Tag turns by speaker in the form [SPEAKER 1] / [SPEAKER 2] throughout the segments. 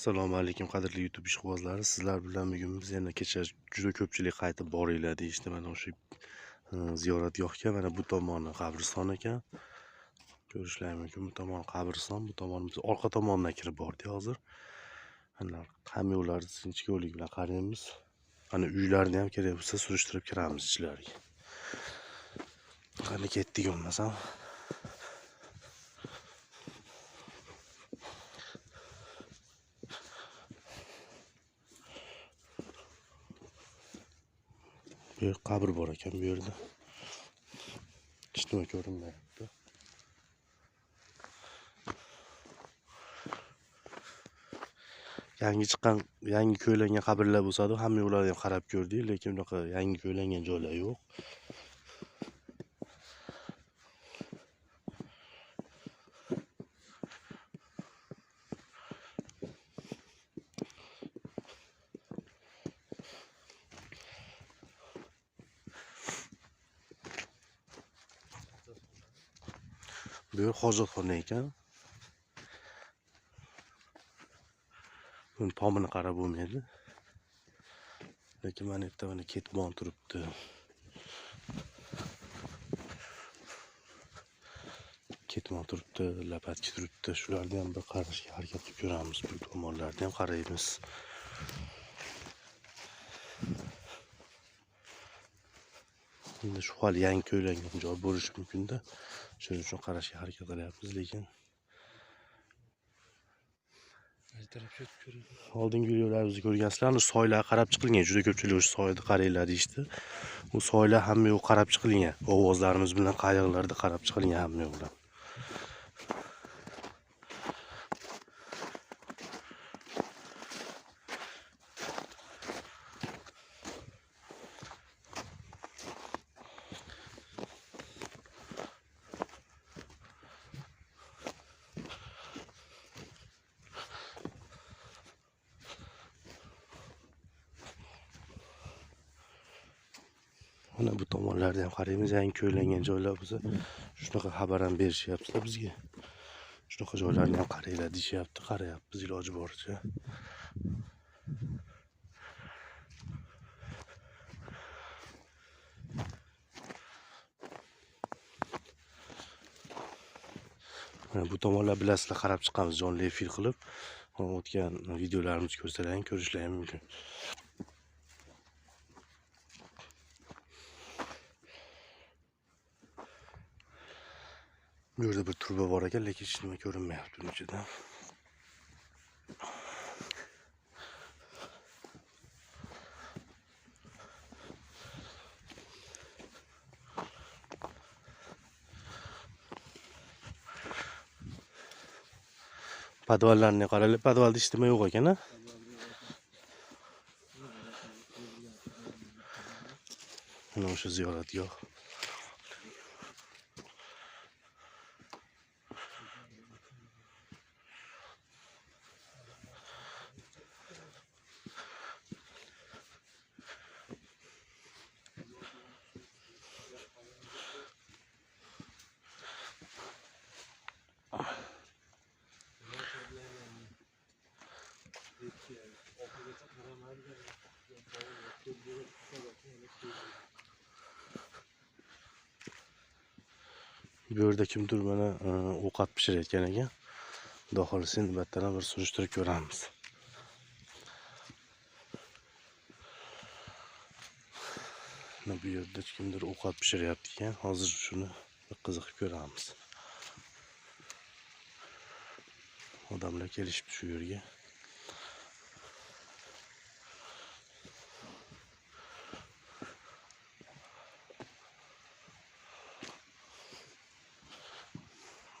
[SPEAKER 1] assalomu alaykum qadrli youtube ishqibozlari. Sizlar bilan bugun biz yana kecha juda ko'pchilik qaytib boringlar deyishdi mana o'sha e, ziyoratgohga. Mana bu tomoni qabriston ekan. Ko'rishlari mumkin. Bu tomon qabriston bu tomon biz orqa tomondan kirib bordik hozir. Mana kamyonlar sinchkovlik bilan qaraymiz. Mana uylarni ham kerak bo'lsa surishtirib kiramiz ichlariga. Qani ketdik bo'lmasam. Bu qabr bor ekan bu yerda. Hech nima ko'rinmayapti. Yangi chiqqan yangi ko'ylangan qabrlar bo'lsadu hamma ularni ham qarab ko'rdik lekin bunaqa yangi ko'ylangan joylar yo'q. Bu yer hojatxona ekan. Buni tomini qarab bo'lmaydi. Lekin mana bu yerda mana ketmon turibdi. Ketmon turibdi lapatchi turibdi. Shularni ham bir qarashga harakat qilib ko'ramiz. Bu tomonlarni ham qaraymiz. Endi shu hali yangi ko'ylangan joy bo'lishi mumkinda. Shuning uchun qarashga harakat qilyapmiz lekin oldingi videolarimizda ko'rgansizlar soylarga qarab chiqilgan juda ko'pchilik o'sha soyni qaranglar deyishdi. U soylar hamma yoq qarab chiqilgan. Ovozlarimiz bilan qayiqlarda qarab chiqilgan hamma yoqlar mana bu tomonlarda ham qaraymiz yangi ko'ylangan joylar bo'lsa shunaqa xabar ham berishyaptilar bizga. Shunaqa joylarni ham qaranglar deyishyapti qarayapmiz iloji boricha. Mana bu tomonlar bilasizlar qarab chiqqanmiz jonli efir qilib o'tgan videolarimizni ko'rsalar ko'rishlari mumkin bu yerda bir turba bor ekan lekin hech nima ko'rinmayapti uni ichida podvallarni qaranglar podvalda hech nima yo'q ekan a mana o'sha bu yerda kimdir mana e, ovqat pishirayotgan ekan. Xudo xohlasa endi bu bir surishtirib ko'ramiz. Mana bu yerda kimdir ovqat pishiryapti ekan. Hozir shuni qiziqib ko'ramiz. Odamlar kelishibdi shu yerga.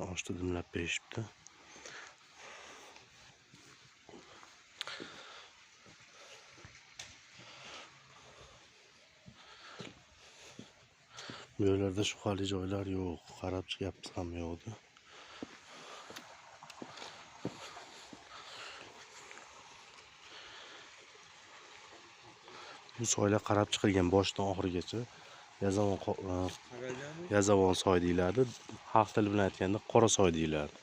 [SPEAKER 1] Oshni dimlab berishibdi bu yerlarda shubhali joylar yo'q qarab chiqyapmiz ham yo'qdi bu soylar qarab chiqilgan boshidan oxirigacha yazovon yazovon soy deyiladi. Xalq tili bilan aytganda qora soy deyiladi.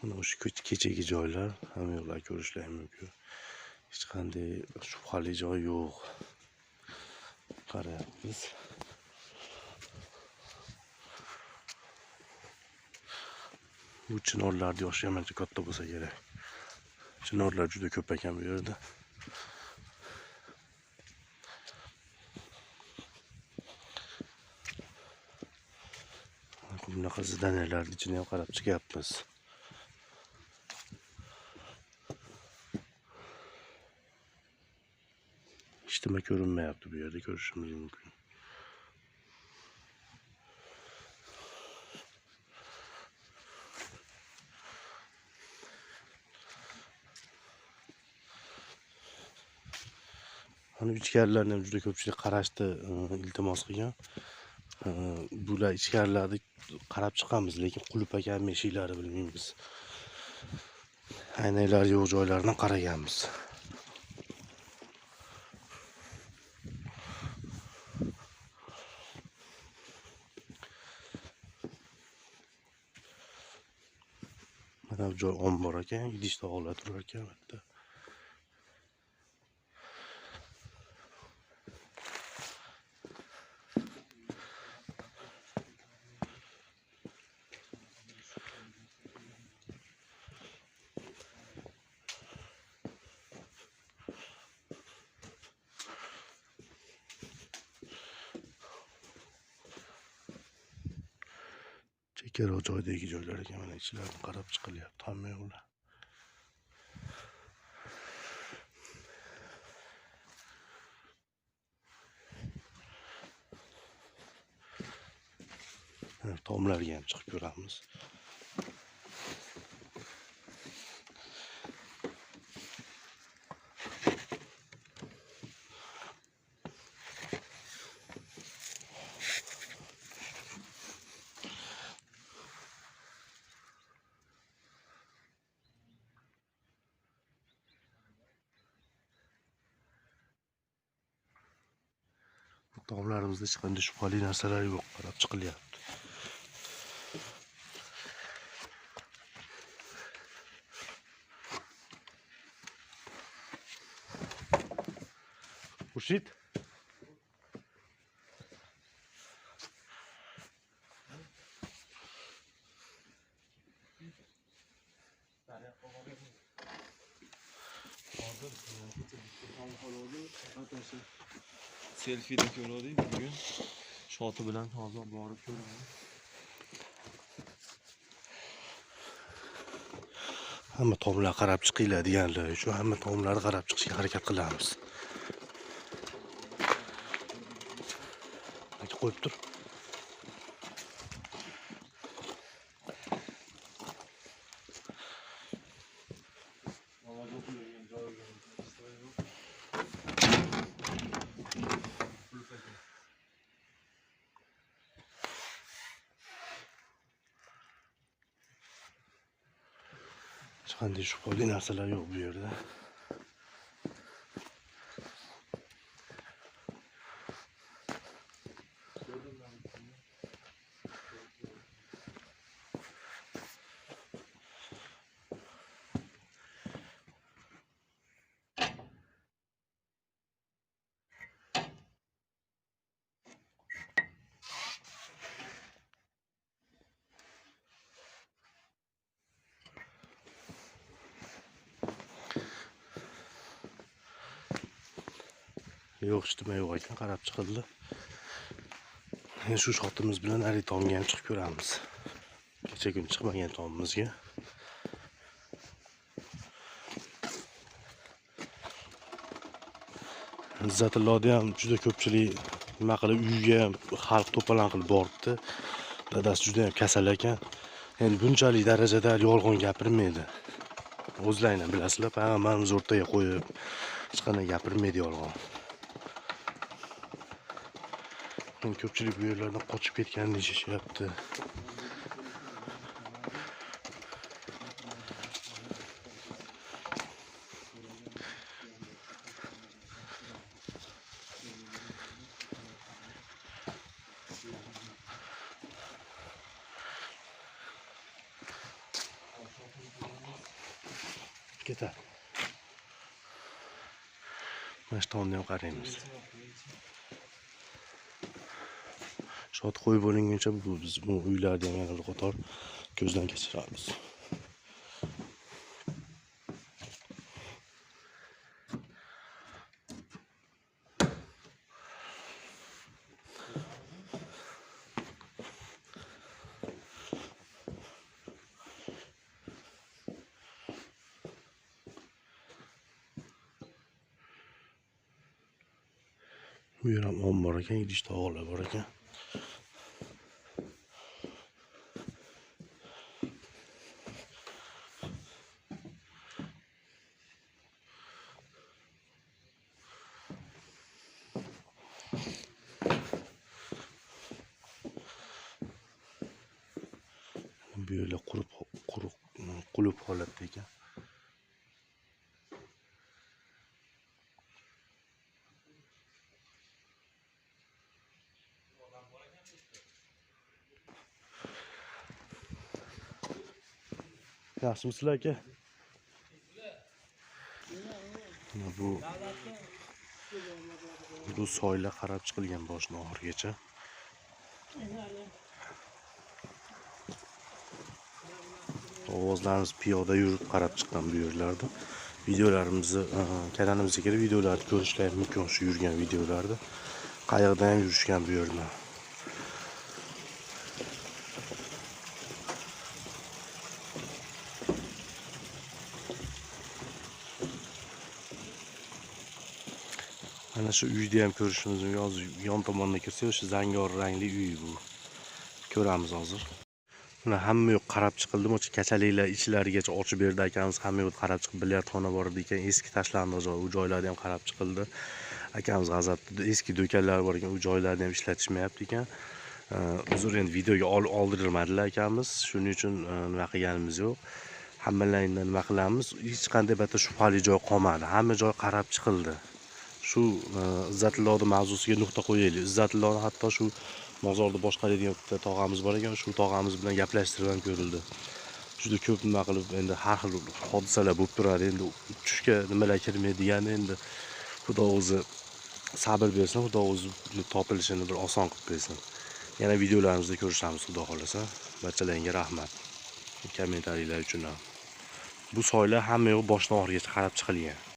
[SPEAKER 1] Mana o'sha kechagi joylar hamma yoqlar ko'rishlar mumkin. Hech qanday shubhali joy yo'q. Qarayapmiz bu chinorlarni yoshi ham ancha katta bo'lsa kerak chinorlar juda ko'p ekan bu yerda bunaqa zdaniylarni ichini ham qarab chiqyapmiz hech nima ko'rinmayapti bu Hani ichkarilarni ham juda ko'pchilik qarashdi, iltimos qilgan. Bular ichkarilarni qarab chiqamiz lekin qulf ekanmi eshiklari bilmaymiz aynaklar yo'q joylarini qaraganmiz. Mana bu joy ombor ekan idish tog'lar turar ekan bu yerda chekkaroq joydagi joylar ekan mana ichlaridan qarab chiqilyapti hamma yoqlar Ha, tomlarga ham chiqib ko'ramiz tomlarimizda hech qanday shubhali narsalar yo'q qarab chiqilyapti Xurshid
[SPEAKER 2] selfida ko'rdik bugun. Shoti bilan hozir borib ko'raman.
[SPEAKER 1] Hamma tomlar qarab chiqinglar deganlar uchun hamma tomlarni qarab chiqishga harakat qilamiz. Aka qo'yib tur. Hech qanday shubhali narsalar yo'q bu yerda yo'q hech yo'q ekan qarab chiqildi. Endi shu shotimiz bilan haligi tomga ham chiqib ko'ramiz. Kecha kuni chiqmagan tomimizga. Izzatilloni ham juda ko'pchilik nima qilib uyiga ham xalq to'polon qilib boribdi. Dadasi juda yam kasal ekan. Endi bunchalik darajada yolg'on gapirmaydi. O'zlaringlar bilasizlar payg'ambarimiz o'rtaga qo'yib hech qanday gapirmaydi yolg'on. Endi ko'pchilik bu yerlardan qochib ketganini deyishyapti ketadi mana shu tomonni ham qaraymiz shod qo'yib bo'linguncha bu biz bu uylarni ham yana bir qator ko'zdan kechiramiz bu yer ham om bor ekan idish tog'lar bor ekan bu yerlar quruq quruq qulub holatda ekan yaxshimisizlar aka Mana bu bu soylar qarab chiqilgan boshdan oxirigacha ovozlarimiz piyoda yurib qarab chiqqan bu yerlarda videolarimizni e, kanalimizga kirib videolarni ko'rishlari mumkin shu yurgan videolarda qayoqdan ham yurishgan bu yerdan mana shu uyni ham ko'rishimiz mumkin hozir yon tomondan kirsak o'sha zangor rangli uy bu. Ko'ramiz hozir mana hamma yoq qarab chiqildi o'sha kachaliklar ichlarigacha ochib berdi akamiz. Hamma yoqni qarab chiqib bilyardxona bor edi ekan eski tashlandi joy u joylarni ham qarab chiqildi. Akamiz g'azabda eski do'konlar bor ekan u joylarni ham ishlatishmayapti ekan. Uzr endi videoga oldirmadilar akamiz. Shuning uchun e, nima qilganimiz yo'q. Hammalaringdan nima qilamiz? Hech qanday bitta shubhali joy qolmadi. Hamma joy qarab chiqildi. Shu e, izzatilloni mavzusiga nuqta qo'yaylik. Izzatilloni hatto shu mozorni boshqaradigan bitta tog'amiz bor ekan shu tog'amiz bilan gaplashtirib ham ko'rildi. Juda ko'p nima qilib endi har xil hodisalar bo'lib turadi endi tushga nimalar kirmaydigani endi xudo o'zi sabr bersin xudo o'zi topilishini bir oson qilib bersin. Yana videolarimizda ko'rishamiz xudo xohlasa. Barchalaringga rahmat. Kommentariylar uchun ham. Bu soylar hamma yoq boshdan oxirigacha qarab chiqilgan.